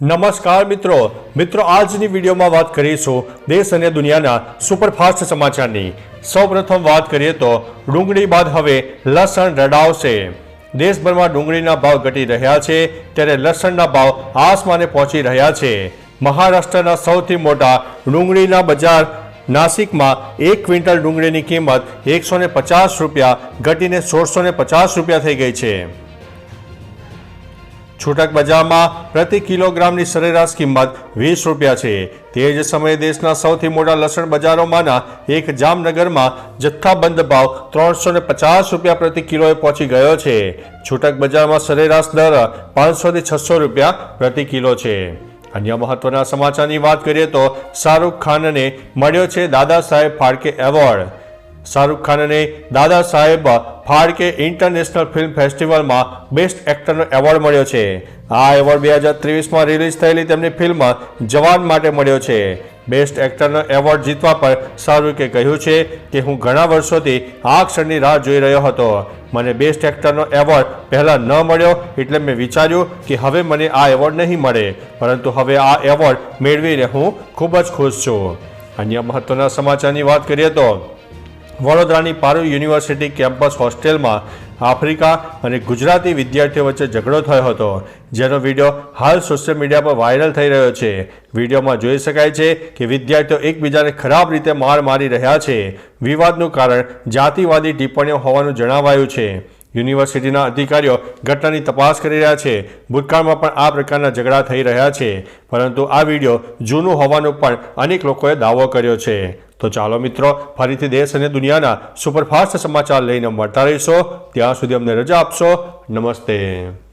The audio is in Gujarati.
નમસ્કાર મિત્રો. મિત્રો, આજની વિડીયોમાં વાત કરીશું દેશ અને દુનિયાના સુપરફાસ્ટ સમાચારની. સૌપ્રથમ વાત કરીએ તો ડુંગળી બાદ હવે લસણ રડાવશે. દેશભરમાં ડુંગળીના ભાવ ઘટી રહ્યા છે ત્યારે લસણના ભાવ આસમાને પહોંચી રહ્યા છે. મહારાષ્ટ્રના સૌથી મોટા ડુંગળીના બજાર નાસિકમાં એક ક્વિન્ટલ ડુંગળીની કિંમત એકસો પચાસ રૂપિયા ઘટીને સોળસો પચાસ રૂપિયા થઈ ગઈ છે. છૂટક બજારમાં પ્રતિ કિલોગ્રામની સરેરાશ કિંમત વીસ રૂપિયા છે. તે જ સમયે દેશના સૌથી મોટા લસણ બજારોમાંના એક જામનગરમાં જથ્થાબંધ ભાવ ત્રણસો ને પચાસ રૂપિયા પ્રતિ કિલોએ પહોંચી ગયો છે. છૂટક બજારમાં સરેરાશ દર પાંચસોથી છસો રૂપિયા પ્રતિ કિલો છે. અન્ય મહત્વના સમાચારની વાત કરીએ તો શાહરૂખ ખાનને મળ્યો છે દાદા સાહેબ ફાળકે એવોર્ડ. શાહરૂખ ખાનને દાદા સાહેબ ફાળકે ઇન્ટરનેશનલ ફિલ્મ ફેસ્ટિવલમાં બેસ્ટ એક્ટરનો એવોર્ડ મળ્યો છે. આ એવોર્ડ બે હજાર ત્રેવીસમાં રિલીઝ થયેલી તેમની ફિલ્મ જવાન માટે મળ્યો છે. બેસ્ટ એક્ટરનો એવોર્ડ જીતવા પર શાહરૂખે કહ્યું છે કે, હું ઘણા વર્ષોથી આ ક્ષણની રાહ જોઈ રહ્યો હતો. મને બેસ્ટ એક્ટરનો એવોર્ડ પહેલાં ન મળ્યો એટલે મેં વિચાર્યું કે હવે મને આ એવોર્ડ નહીં મળે. પરંતુ હવે આ એવોર્ડ મેળવીને હું ખૂબ જ ખુશ છું. અન્ય મહત્વના સમાચારની વાત કરીએ તો વડોદરાની પારૂ યુનિવર્સિટી કેમ્પસ હોસ્ટેલમાં આફ્રિકા અને ગુજરાતી વિદ્યાર્થીઓ વચ્ચે ઝઘડો થયો હતો, જેનો વીડિયો હાલ સોશિયલ મીડિયા પર વાયરલ થઈ રહ્યો છે. વિડીયોમાં જોઈ શકાય છે કે વિદ્યાર્થીઓ એકબીજાને ખરાબ રીતે માર મારી રહ્યા છે. વિવાદનું કારણ જાતિવાદી ટિપ્પણીઓ હોવાનું જણાવાયું છે. યુનિવર્સિટીના અધિકારીઓ ઘટનાની તપાસ કરી રહ્યા છે. ભૂતકાળમાં પણ આ પ્રકારના ઝઘડા થઈ રહ્યા છે. પરંતુ આ વીડિયો જૂનું હોવાનો પણ અનેક લોકોએ દાવો કર્યો છે. તો ચાલો મિત્રો, ફરીથી દેશ અને દુનિયાના સુપરફાસ્ટ સમાચાર લઈને મળતા રહીશો. ત્યાં સુધી અમને રજા આપશો. નમસ્તે.